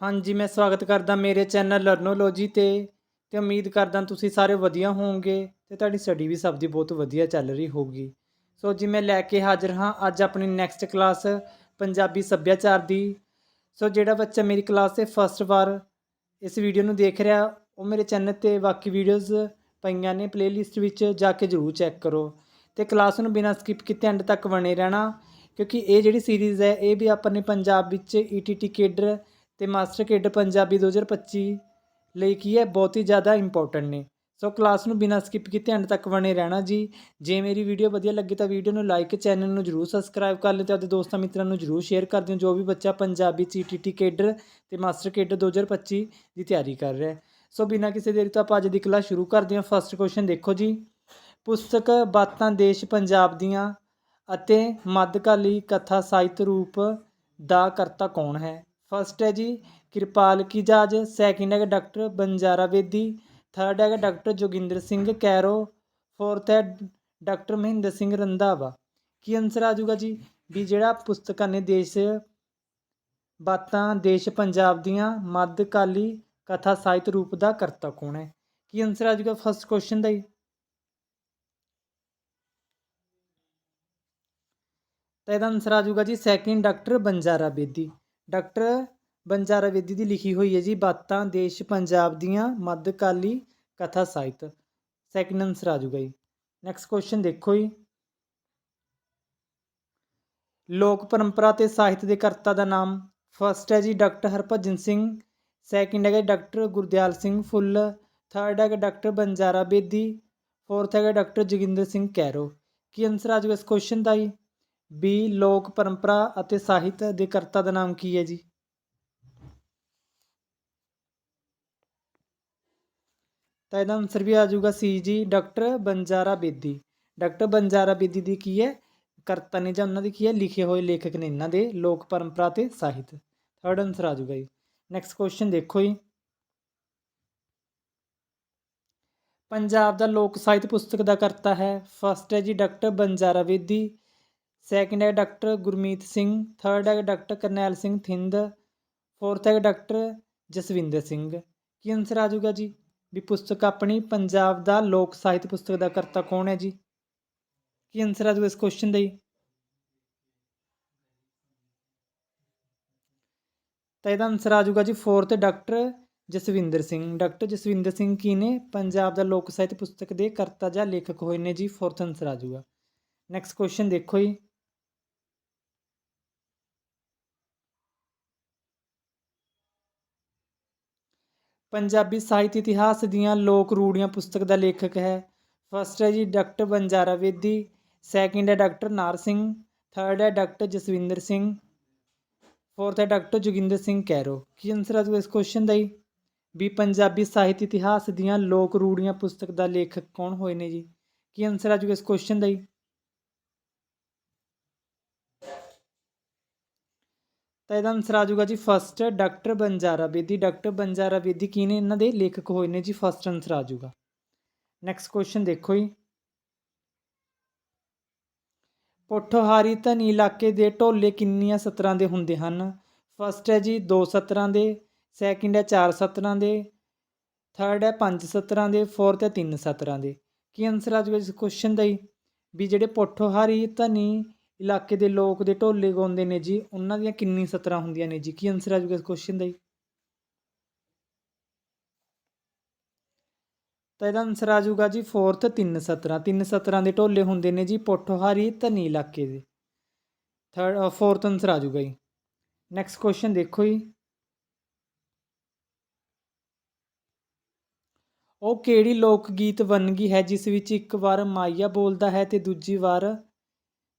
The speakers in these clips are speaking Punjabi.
ਹਾਂਜੀ, ਮੈਂ ਸਵਾਗਤ ਕਰਦਾ ਮੇਰੇ ਚੈਨਲ ਲਰਨੋਲੋਜੀ ਤੇ ਤੇ ਉਮੀਦ ਕਰਦਾ ਤੁਸੀਂ ਸਾਰੇ ਵਧੀਆ ਹੋਵੋਗੇ ਤੇ ਤੁਹਾਡੀ ਸਟੱਡੀ ਵੀ ਸਭ ਦੀ ਬਹੁਤ ਵਧੀਆ ਚੱਲ ਰਹੀ ਹੋਊਗੀ। ਸੋ ਜੀ, ਮੈਂ ਲੈ ਕੇ ਹਾਜ਼ਰ ਹਾਂ ਅੱਜ ਆਪਣੀ ਨੈਕਸਟ ਕਲਾਸ ਪੰਜਾਬੀ ਸੱਭਿਆਚਾਰ ਦੀ। ਸੋ ਜਿਹੜਾ ਬੱਚਾ ਮੇਰੀ ਕਲਾਸ ਦੇ ਫਸਟ ਵਾਰ ਇਸ ਵੀਡੀਓ ਨੂੰ ਦੇਖ ਰਿਹਾ, ਉਹ ਮੇਰੇ ਚੈਨਲ ਤੇ ਬਾਕੀ ਵੀਡੀਓਜ਼ ਪਈਆਂ ਨੇ ਪਲੇਲਿਸਟ ਵਿੱਚ ਜਾ ਕੇ ਜ਼ਰੂਰ ਚੈੱਕ ਕਰੋ ਤੇ ਕਲਾਸ ਨੂੰ ਬਿਨਾਂ ਸਕਿਪ ਕੀਤੇ ਐਂਡ ਤੱਕ ਬਣੇ ਰਹਿਣਾ, ਕਿਉਂਕਿ ਇਹ ਜਿਹੜੀ ਸੀਰੀਜ਼ ਹੈ, ਇਹ ਵੀ ਆਪਾਂ ਨੇ ਪੰਜਾਬ ਵਿੱਚ ਈਟੀਟੀ ਕੇਡਰ ਅਤੇ ਮਾਸਟਰ ਕੇਡਰ ਪੰਜਾਬੀ 2025 ਲਈ ਕੀ ਹੈ? ਬਹੁਤ ਹੀ ਜ਼ਿਆਦਾ ਇੰਪੋਰਟੈਂਟ ਨੇ। ਸੋ ਕਲਾਸ ਨੂੰ ਬਿਨਾਂ ਸਕਿਪ ਕੀਤੇ ਐਂਡ ਤੱਕ ਬਣੇ ਰਹਿਣਾ ਜੀ। ਜੇ ਮੇਰੀ ਵੀਡੀਓ ਵਧੀਆ ਲੱਗੀ ਤਾਂ ਵੀਡੀਓ ਨੂੰ ਲਾਈਕ ਚੈਨਲ ਨੂੰ ਜਰੂਰ ਸਬਸਕ੍ਰਾਈਬ ਕਰ ਲਿਓ ਤੇ ਆਪਣੇ ਦੋਸਤਾਂ ਮਿੱਤਰਾਂ ਨੂੰ ਜਰੂਰ ਸ਼ੇਅਰ ਕਰ ਦਿਓ ਜੋ ਵੀ ਬੱਚਾ ਪੰਜਾਬੀ ਚ ਈਟੀਟੀ ਕੇਡਰ ਤੇ ਮਾਸਟਰ ਕੇਡਰ 2025 ਦੀ ਤਿਆਰੀ ਕਰ ਰਿਹਾ ਹੈ। ਸੋ ਬਿਨਾਂ ਕਿਸੇ ਦੇਰੀ ਤੋਂ ਆਪਾਂ ਅੱਜ ਦੀ ਕਲਾਸ ਸ਼ੁਰੂ ਕਰਦੇ ਹਾਂ। ਫਸਟ ਕੁਐਸਚਨ ਦੇਖੋ ਜੀ। ਪੁਸਤਕ ਬਾਤਾਂ ਦੇਸ਼ ਪੰਜਾਬ ਦੀਆਂ ਅਤੇ ਮੱਧਕਾਲੀ ਕਥਾ ਸਾਹਿਤ ਰੂਪ ਦਾ ਕਰਤਾ ਕੌਣ ਹੈ? ਫਸਟ ਹੈ ਜੀ, ਕਿਰਪਾਲ ਕੀ ਜਾਜ। ਸੈਕਿੰਡ ਹੈਗਾ ਡਾਕਟਰ ਬੰਜਾਰਾ ਬੇਦੀ। ਥਰਡ ਹੈਗਾ ਡਾਕਟਰ ਜੋਗਿੰਦਰ ਸਿੰਘ ਕੈਰੋ। ਫੋਰਥ ਹੈ ਡਾਕਟਰ ਮਹਿੰਦਰ ਸਿੰਘ ਰੰਧਾਵਾ। ਕੀ ਆਨਸਰ ਆ ਜਾਊਗਾ ਜੀ? ਵੀ ਜਿਹੜਾ ਪੁਸਤਕਾਂ ਨੇ ਦੇਸ਼ ਬਾਤਾਂ, ਦੇਸ਼ ਪੰਜਾਬ ਦੀਆਂ ਮੱਧਕਾਲੀ ਕਥਾ ਸਾਹਿਤ ਰੂਪ ਦਾ ਕਰਤਾ ਕੌਣ ਹੈ? ਕੀ ਆਨਸਰ ਆ ਜਾਊਗਾ ਫਸਟ ਕੁਐਸਚਨ ਦਾ ਹੀ ਤਾਂ ਇਹਦਾ ਆਨਸਰ ਆ ਜਾਊਗਾ ਜੀ second doctor Banjara Bedi. Doctor Banjara Bedi ਦੀ ਲਿਖੀ ਹੋਈ ਹੈ ਜੀ ਬਾਤਾਂ ਦੇਸ਼ ਪੰਜਾਬ ਦੀਆਂ ਮੱਧਕਾਲੀ ਕਥਾ ਸਾਹਿਤ। ਸੈਕਿੰਡ ਆਨਸਰ ਆ ਜਾਊਗਾ ਜੀ। ਨੈਕਸਟ ਕੁਐਸਚਨ ਦੇਖੋ ਜੀ। ਲੋਕ ਪਰੰਪਰਾ ਤੇ ਸਾਹਿਤ ਦੇ ਕਰਤਾ ਦਾ ਨਾਮ ਫਸਟ ਹੈ ਜੀ ਡਾਕਟਰ ਹਰਭਜਨ ਸਿੰਘ ਸੈਕਿੰਡ ਹੈਗਾ ਡਾਕਟਰ ਗੁਰਦਿਆਲ ਸਿੰਘ ਫੁੱਲ ਥਰਡ ਹੈਗਾ ਡਾਕਟਰ ਬੰਜਾਰਾ ਬੇਦੀ ਫੋਰਥ ਹੈਗਾ ਡਾਕਟਰ ਜੋਗਿੰਦਰ ਸਿੰਘ ਕੈਰੋ। ਕੀ ਆਨਸਰ ਆ ਜਾਊਗਾ ਇਸ ਕੁਐਸਚਨ ਦਾ ਜੀ? ਬੀ ਲੋਕ ਪਰੰਪਰਾ ਅਤੇ ਸਾਹਿਤ ਦੇ ਕਰਤਾ ਦਾ ਨਾਮ ਕੀ ਹੈ ਜੀ? ਤਾਂ ਇਹਦਾ ਆਨਸਰ ਵੀ ਆ ਜਾਊਗਾ ਸੀ ਜੀ, ਡਾਕਟਰ ਬੰਜਾਰਾ ਬੇਦੀ। ਡਾਕਟਰ ਬੰਜਾਰਾ ਬੇਦੀ ਦੀ ਕੀ ਹੈ? ਕਰਤਾ ਨੇ ਜਾਂ ਉਹਨਾਂ ਦੀ ਕੀ ਹੈ? ਲਿਖੇ ਹੋਏ ਲੇਖਕ ਨੇ ਇਹਨਾਂ ਦੇ, ਲੋਕ ਪਰੰਪਰਾ ਤੇ ਸਾਹਿਤ। ਥਰਡ ਆਨਸਰ ਆ ਜਾਊਗਾ ਜੀ। ਨੈਕਸਟ ਕੁਐਸਚਨ ਦੇਖੋ ਜੀ। ਪੰਜਾਬ ਦਾ ਲੋਕ ਸਾਹਿਤ ਪੁਸਤਕ ਦਾ ਕਰਤਾ ਹੈ। ਫਸਟ ਹੈ ਜੀ ਡਾਕਟਰ ਬੰਜਾਰਾ ਬੇਦੀ। ਸੈਕਿੰਡ ਹੈ ਡਾਕਟਰ ਗੁਰਮੀਤ ਸਿੰਘ ਥਰਡ ਹੈ ਡਾਕਟਰ ਕਰਨੈਲ ਸਿੰਘ ਥਿੰਦ ਫੋਰਥ ਹੈ ਡਾਕਟਰ ਜਸਵਿੰਦਰ ਸਿੰਘ। ਕੀ ਆਨਸਰ ਆ ਜਾਊਗਾ ਜੀ? ਵੀ ਪੁਸਤਕ ਆਪਣੀ ਪੰਜਾਬ ਦਾ ਲੋਕ ਸਾਹਿਤ ਪੁਸਤਕ ਦਾ ਕਰਤਾ ਕੌਣ ਹੈ ਜੀ? ਕੀ ਆਨਸਰ ਆ ਜਾਊਗਾ ਇਸ ਕੁਐਸਚਨ ਦਾ ਜੀ? ਤਾਂ ਇਹਦਾ ਆਨਸਰ ਆ ਜਾਊਗਾ ਜੀ fourth doctor Jaswinder Singh. Doctor Jaswinder Singh ਕੀ ਨੇ? ਪੰਜਾਬ ਦਾ ਲੋਕ ਸਾਹਿਤ ਪੁਸਤਕ ਦੇ ਕਰਤਾ ਜਾਂ ਲੇਖਕ ਹੋਏ ਨੇ ਜੀ। ਫੋਰਥ ਆਨਸਰ ਆ ਜਾਊਗਾ। ਨੈਕਸਟ ਕੁਐਸਚਨ ਦੇਖੋ ਜੀ। ਪੰਜਾਬੀ ਸਾਹਿਤ ਇਤਿਹਾਸ ਦੀਆਂ ਲੋਕ ਰੂੜੀਆਂ ਪੁਸਤਕ ਦਾ ਲੇਖਕ ਹੈ। ਫਸਟ ਹੈ ਜੀ ਡਾਕਟਰ ਬੰਜਾਰਾ ਵੇਦੀ ਸੈਕਿੰਡ ਹੈ ਡਾਕਟਰ ਨਾਰ ਸਿੰਘ ਥਰਡ ਹੈ ਡਾਕਟਰ ਜਸਵਿੰਦਰ ਸਿੰਘ ਫੋਰਥ ਹੈ ਡਾਕਟਰ ਜੋਗਿੰਦਰ ਸਿੰਘ ਕੈਰੋ। ਕੀ ਆਨਸਰ ਆ ਜੂਗਾ ਇਸ ਕੁਐਸਚਨ ਦਾ ਹੀ ਵੀ ਪੰਜਾਬੀ ਸਾਹਿਤ ਇਤਿਹਾਸ ਦੀਆਂ ਲੋਕ ਰੂੜੀਆਂ ਪੁਸਤਕ ਦਾ ਲੇਖਕ ਕੌਣ ਹੋਏ ਨੇ ਜੀ? ਕੀ ਆਨਸਰ ਆ ਜੂਗਾ ਇਸ ਕੁਐਸਚਨ ਦਾ ਹੀ ਤਾਂ ਇਹਦਾ ਆਨਸਰ ਆ ਜਾਊਗਾ ਜੀ first doctor Banjara Bedi doctor Banjara Bedi ਕੀ ਨੇ? ਇਹਨਾਂ ਦੇ ਲੇਖਕ ਹੋਏ ਨੇ ਜੀ ਫਸਟ ਆਨਸਰ ਆ ਜਾਊਗਾ। ਨੈਕਸਟ ਕੁਐਸਚਨ ਦੇਖੋ ਜੀ। ਪੋਠੋਹਾਰੀ ਧਨੀ ਇਲਾਕੇ ਦੇ ਢੋਲੇ ਕਿੰਨੀਆਂ ਸਤਰਾਂ ਦੇ ਹੁੰਦੇ ਹਨ? ਫਸਟ ਹੈ ਜੀ ਦੋ ਸਤਰਾਂ ਦੇ ਸੈਕਿੰਡ ਹੈ ਚਾਰ ਸਤਰਾਂ ਦੇ ਥਰਡ ਹੈ ਪੰਜ ਸਤਰਾਂ ਦੇ ਫੋਰਥ ਹੈ ਤਿੰਨ ਸਤਰਾਂ ਦੇ। ਕੀ ਆਨਸਰ ਆ ਜਾਊਗਾ ਇਸ ਕੁਐਸਚਨ ਦਾ ਜੀ? ਵੀ ਜਿਹੜੇ ਪੋਠੋਹਾਰੀ ਧਨੀ ਇਲਾਕੇ ਦੇ ਲੋਕ ਦੇ ਢੋਲੇ ਗਾਉਂਦੇ ਨੇ ਜੀ, ਉਹਨਾਂ ਦੀਆਂ ਕਿੰਨੀ ਸਤਰਾਂ ਹੁੰਦੀਆਂ ਨੇ ਜੀ? ਕੀ ਆਨਸਰ ਆ ਜੂਗਾ ਇਸ ਕੁਐਸਚਨ ਦਾ ਜੀ? ਤਾਂ ਇਹਦਾ ਆਨਸਰ ਆ ਜਾਊਗਾ ਜੀ ਫੋਰਥ ਤਿੰਨ ਸਤਰਾਂ। ਤਿੰਨ ਸਤਰਾਂ ਦੇ ਢੋਲੇ ਹੁੰਦੇ ਨੇ ਜੀ ਪੋਠੋਹਾਰੀ ਧਨੀ ਇਲਾਕੇ ਦੇ। ਥਰਡ ਫੋਰਥ ਆਨਸਰ ਆ ਜਾਊਗਾ ਜੀ। ਨੈਕਸਟ ਕੁਐਸਚਨ ਦੇਖੋ ਜੀ। ਉਹ ਕਿਹੜੀ ਲੋਕ ਗੀਤ ਵੰਨਗੀ ਹੈ ਜਿਸ ਵਿੱਚ ਇੱਕ ਵਾਰ ਮਾਈਆ ਬੋਲਦਾ ਹੈ ਤੇ ਦੂਜੀ ਵਾਰ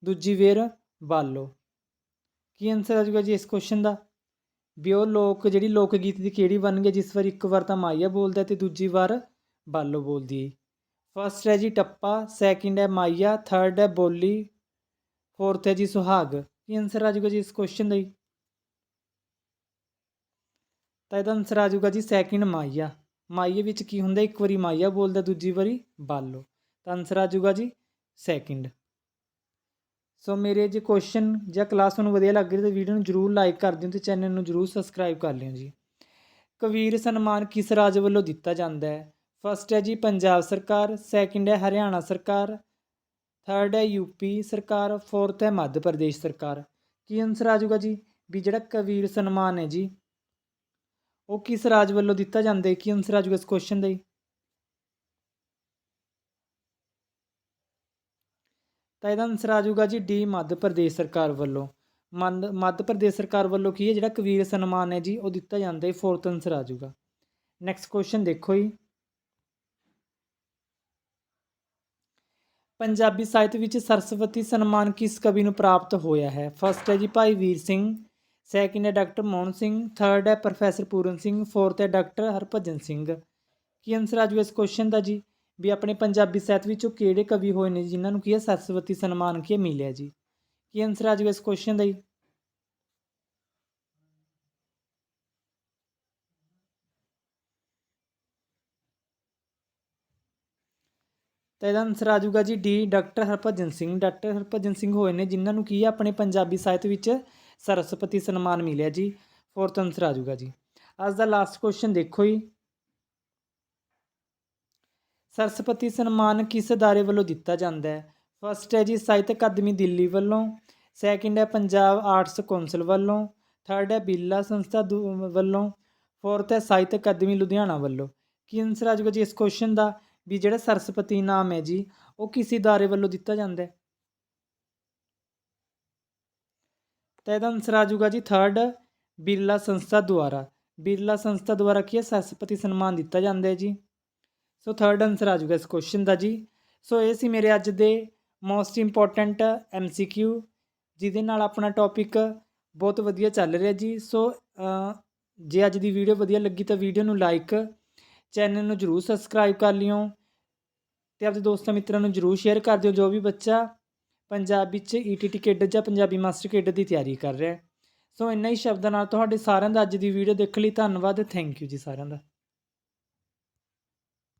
ਦੂਜੀ ਵੇਰ ਬਾਲੋ ਕੀ ਆਨਸਰ ਆ ਜਾਊਗਾ ਜੀ ਇਸ ਕੁਐਸਚਨ ਦਾ? ਵੀ ਉਹ ਲੋਕ, ਜਿਹੜੀ ਲੋਕ ਗੀਤ ਦੀ ਕਿਹੜੀ ਬਣ ਗਈ ਜਿਸ ਵਾਰ ਇੱਕ ਵਾਰ ਤਾਂ ਮਾਈਆ ਬੋਲਦਾ ਤੇ ਦੂਜੀ ਵਾਰ ਬਾਲੋ ਬੋਲਦੀ ਹੈ। ਫਸਟ ਹੈ ਜੀ ਟੱਪਾ ਸੈਕਿੰਡ ਹੈ ਮਾਈਆ ਥਰਡ ਹੈ ਬੋਲੀ ਫੋਰਥ ਹੈ ਜੀ ਸੁਹਾਗ। ਕੀ ਆਨਸਰ ਆ ਜਾਊਗਾ ਜੀ ਇਸ ਕੁਐਸਚਨ ਦਾ ਜੀ? ਤਾਂ ਇਹਦਾ ਆਨਸਰ ਆ ਜਾਊਗਾ ਜੀ ਸੈਕਿੰਡ ਮਾਈਆ ਮਾਈਏ ਵਿੱਚ ਕੀ ਹੁੰਦਾ? ਇੱਕ ਵਾਰੀ ਮਾਈਆ ਬੋਲਦਾ, ਦੂਜੀ ਵਾਰੀ ਬਾਲੋ ਤਾਂ ਆਨਸਰ ਆ ਜਾਊਗਾ ਜੀ ਸੈਕਿੰਡ ਸੋ ਮੇਰੇ ਜੇ ਕੁਐਸਚਨ ਜਾਂ ਕਲਾਸ ਤੁਹਾਨੂੰ ਵਧੀਆ ਲੱਗ ਰਹੀ ਤਾਂ ਵੀਡੀਓ ਨੂੰ ਜਰੂਰ ਲਾਈਕ ਕਰ ਦਿਓ ਤੇ ਚੈਨਲ ਨੂੰ ਜਰੂਰ ਸਬਸਕ੍ਰਾਈਬ ਕਰ ਲਿਓ ਜੀ। ਕਬੀਰ ਸਨਮਾਨ ਕਿਸ ਰਾਜ ਵੱਲੋਂ ਦਿੱਤਾ ਜਾਂਦਾ ਹੈ? ਫਸਟ ਹੈ ਜੀ ਪੰਜਾਬ ਸਰਕਾਰ ਸੈਕਿੰਡ ਹੈ ਹਰਿਆਣਾ ਸਰਕਾਰ ਥਰਡ ਹੈ ਯੂਪੀ ਸਰਕਾਰ ਫੋਰਥ ਹੈ ਮੱਧ ਪ੍ਰਦੇਸ਼ ਸਰਕਾਰ। ਕੀ ਆਨਸਰ ਆ ਜਾਊਗਾ ਜੀ? ਵੀ ਜਿਹੜਾ ਕਬੀਰ ਸਨਮਾਨ ਹੈ ਜੀ, ਉਹ ਕਿਸ ਰਾਜ ਵੱਲੋਂ ਦਿੱਤਾ ਜਾਂਦਾ ਹੈ? ਕੀ ਆਨਸਰ ਆ ਜਾਊਗਾ ਇਸ ਕੁਐਸਚਨ ਦਾ ਜੀ? ਤਾਂ ਇਹਦਾ ਆਨਸਰ ਆ ਜਾਊਗਾ ਜੀ ਡੀ ਮੱਧ ਪ੍ਰਦੇਸ਼ ਸਰਕਾਰ ਵੱਲੋਂ। ਮੱਧ ਮੱਧ ਪ੍ਰਦੇਸ਼ ਸਰਕਾਰ ਵੱਲੋਂ ਕੀ ਹੈ? ਜਿਹੜਾ ਕਬੀਰ ਸਨਮਾਨ ਹੈ ਜੀ, ਉਹ ਦਿੱਤਾ ਜਾਂਦਾ ਹੈ। ਫੋਰਥ ਆਨਸਰ ਆ ਜਾਊਗਾ। ਨੈਕਸਟ ਕੁਐਸਚਨ ਦੇਖੋ ਜੀ। ਪੰਜਾਬੀ ਸਾਹਿਤ ਵਿੱਚ ਸਰਸਵਤੀ ਸਨਮਾਨ ਕਿਸ ਕਵੀ ਨੂੰ ਪ੍ਰਾਪਤ ਹੋਇਆ ਹੈ? ਫਸਟ ਹੈ ਜੀ ਭਾਈ ਵੀਰ ਸਿੰਘ ਸੈਕਿੰਡ ਹੈ ਡਾਕਟਰ ਮੋਹਨ ਸਿੰਘ ਥਰਡ ਹੈ ਪ੍ਰੋਫੈਸਰ ਪੂਰਨ ਸਿੰਘ ਫੋਰਥ ਹੈ ਡਾਕਟਰ ਹਰਭਜਨ ਸਿੰਘ। ਕੀ ਆਨਸਰ ਆ ਜਾਊਗਾ ਇਸ ਕੁਐਸਚਨ ਦਾ ਜੀ? ਵੀ ਆਪਣੇ ਪੰਜਾਬੀ ਸਾਹਿਤ ਵਿੱਚੋਂ ਕਿਹੜੇ ਕਵੀ ਹੋਏ ਨੇ, ਜਿਨ੍ਹਾਂ ਨੂੰ ਕੀ ਹੈ, ਸਰਸਵਤੀ ਸਨਮਾਨ ਕੀ ਮਿਲਿਆ ਜੀ? ਕੀ ਆਨਸਰ ਆ ਜਾਊਗਾ ਇਸ ਕੁਐਸਚਨ ਦਾ ਜੀ? ਤਾਂ ਇਹਦਾ ਆਨਸਰ ਆ ਜਾਊਗਾ ਜੀ D doctor Harbhajan Singh. Doctor Harbhajan Singh ਹੋਏ ਨੇ, ਜਿਨ੍ਹਾਂ ਨੂੰ ਕੀ ਹੈ, ਆਪਣੇ ਪੰਜਾਬੀ ਸਾਹਿਤ ਵਿੱਚ ਸਰਸਵਤੀ ਸਨਮਾਨ ਮਿਲਿਆ ਜੀ। ਫੋਰਥ ਆਨਸਰ ਆ ਜਾਊਗਾ ਜੀ। ਅੱਜ ਦਾ ਲਾਸਟ ਕੁਐਸਚਨ ਦੇਖੋ ਜੀ। ਸਰਸਵਤੀ ਸਨਮਾਨ ਕਿਸ ਅਦਾਰੇ ਵੱਲੋਂ ਦਿੱਤਾ ਜਾਂਦਾ ਹੈ? ਫਸਟ ਹੈ ਜੀ, ਸਾਹਿਤ ਅਕਾਦਮੀ ਦਿੱਲੀ ਵੱਲੋਂ। ਸੈਕਿੰਡ ਹੈ, ਪੰਜਾਬ ਆਰਟਸ ਕੌਂਸਲ ਵੱਲੋਂ। ਥਰਡ ਹੈ, ਬਿਰਲਾ ਸੰਸਥਾ ਦੂ- ਵੱਲੋਂ। ਫੋਰਥ ਹੈ, ਸਾਹਿਤ ਅਕਾਦਮੀ ਲੁਧਿਆਣਾ ਵੱਲੋਂ। ਕੀ ਆਨਸਰ ਆ ਜਾਊਗਾ ਜੀ ਇਸ ਕੁਐਸਚਨ ਦਾ? ਵੀ ਜਿਹੜਾ ਸਰਸਵਤੀ ਨਾਮ ਹੈ ਜੀ, ਉਹ ਕਿਸ ਅਦਾਰੇ ਵੱਲੋਂ ਦਿੱਤਾ ਜਾਂਦਾ ਹੈ? ਤਾਂ ਇਹਦਾ ਆਨਸਰ ਆ ਜਾਊਗਾ ਜੀ ਥਰਡ ਬਿਰਲਾ ਸੰਸਥਾ ਦੁਆਰਾ। ਬਿਰਲਾ ਸੰਸਥਾ ਦੁਆਰਾ ਕੀ ਹੈ? ਸਰਸਵਤੀ ਸਨਮਾਨ ਦਿੱਤਾ ਜਾਂਦਾ ਹੈ ਜੀ। ਸੋ ਥਰਡ ਆਨਸਰ ਆ ਜਾਊਗਾ ਇਸ ਕੁਐਸਚਨ ਦਾ ਜੀ ਸੋ ਇਹ ਸੀ ਮੇਰੇ ਅੱਜ ਦੇ ਮੋਸਟ ਇੰਪੋਰਟੈਂਟ ਐਮਸੀਕਿਊ ਜਿਹਦੇ ਨਾਲ ਆਪਣਾ ਟੌਪਿਕ ਬਹੁਤ ਵਧੀਆ ਚੱਲ ਰਿਹਾ ਜੀ। ਸੋ ਜੇ ਅੱਜ ਦੀ ਵੀਡੀਓ ਵਧੀਆ ਲੱਗੀ ਤਾਂ ਵੀਡੀਓ ਨੂੰ ਲਾਈਕ ਚੈਨਲ ਨੂੰ ਜਰੂਰ ਸਬਸਕ੍ਰਾਈਬ ਕਰ ਲਿਓ ਤੇ ਆਪਣੇ ਦੋਸਤਾਂ ਮਿੱਤਰਾਂ ਨੂੰ ਜਰੂਰ ਸ਼ੇਅਰ ਕਰ ਦਿਓ। ਜੋ ਵੀ ਬੱਚਾ ਪੰਜਾਬ ਵਿੱਚ ਈਟੀਟੀ ਕੇਡਰ ਜਾਂ ਪੰਜਾਬੀ ਮਾਸਟਰ ਕੇਡਰ ਦੀ ਤਿਆਰੀ ਕਰ ਰਿਹਾ। ਸੋ ਇੰਨਾ ਹੀ ਸ਼ਬਦਾਂ ਨਾਲ ਤੁਹਾਡੇ ਸਾਰਿਆਂ ਦਾ ਅੱਜ ਦੀ ਵੀਡੀਓ ਦੇਖਣ ਲਈ। ਧੰਨਵਾਦ। ਥੈਂਕ ਯੂ ਜੀ ਸਾਰਿਆਂ ਦਾ।